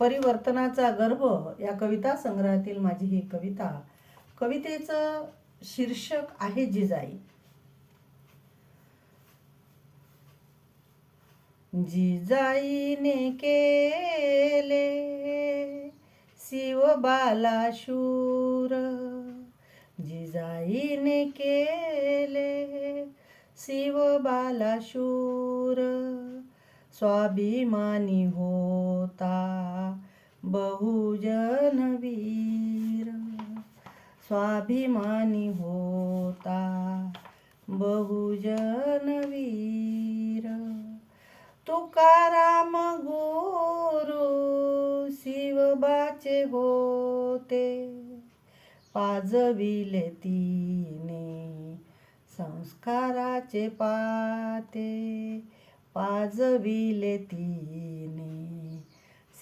परिवर्तनाचा गर्भ या कविता संग्रहातील माझी ही कविता. कवितेचं शीर्षक आहे जिजाई. जिजाईने केले शिवबाला शूर. जिजाईने केले शिवबाला शूर. स्वाभिमानी होता बहुजन वीर। स्वाभिमानी होता बहुजन वीर। तुकाराम गुरु शिवबाचे होते पाजविले तिने संस्काराचे पाते। पाजविले तिने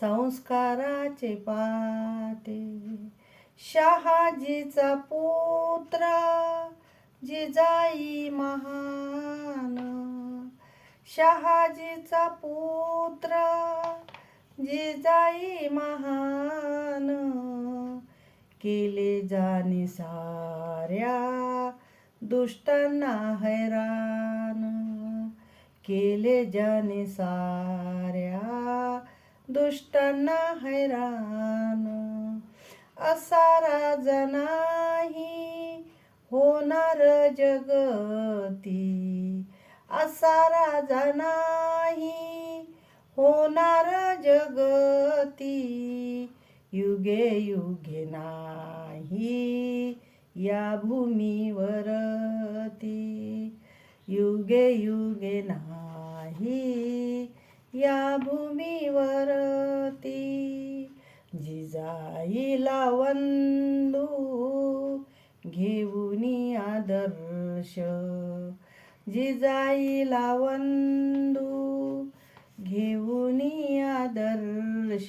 संस्काराचे पाते शहाजीचा पुत्र जिजाई महान. शहाजीचा पुत्र जिजाई महान. केले जाणे साऱ्या दुष्टांना हैराण. केले जाने साऱ्या दुष्टांना हैराण. असा राजा नाही होणार जगती. असा राजा नाही होणार जगती. युगे युगे नाही या भूमीवरती. युगे युगे नाही. या भूमीवरती जिजाईला वंदू घेऊन आदर्श जिजाईला वंदू घेऊन आदर्श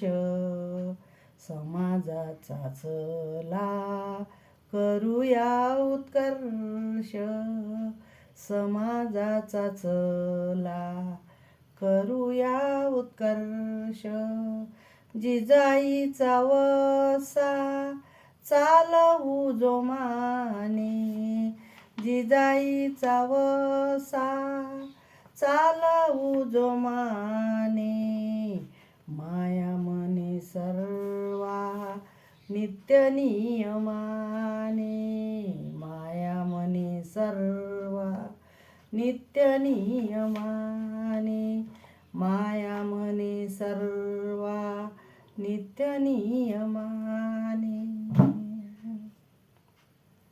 समाजाचा चला करूया उत्कर्ष. समाजाचा चला करूया उत्कर्ष. जिजाईचा वसा चालवू जोमाने जिजाईचा वसा चालवू जोमाने माया मने सर्वा नित्य नियमाने. माया मने सर्वा नित्य नियमाने माया मने सर्वा नित्य नियमा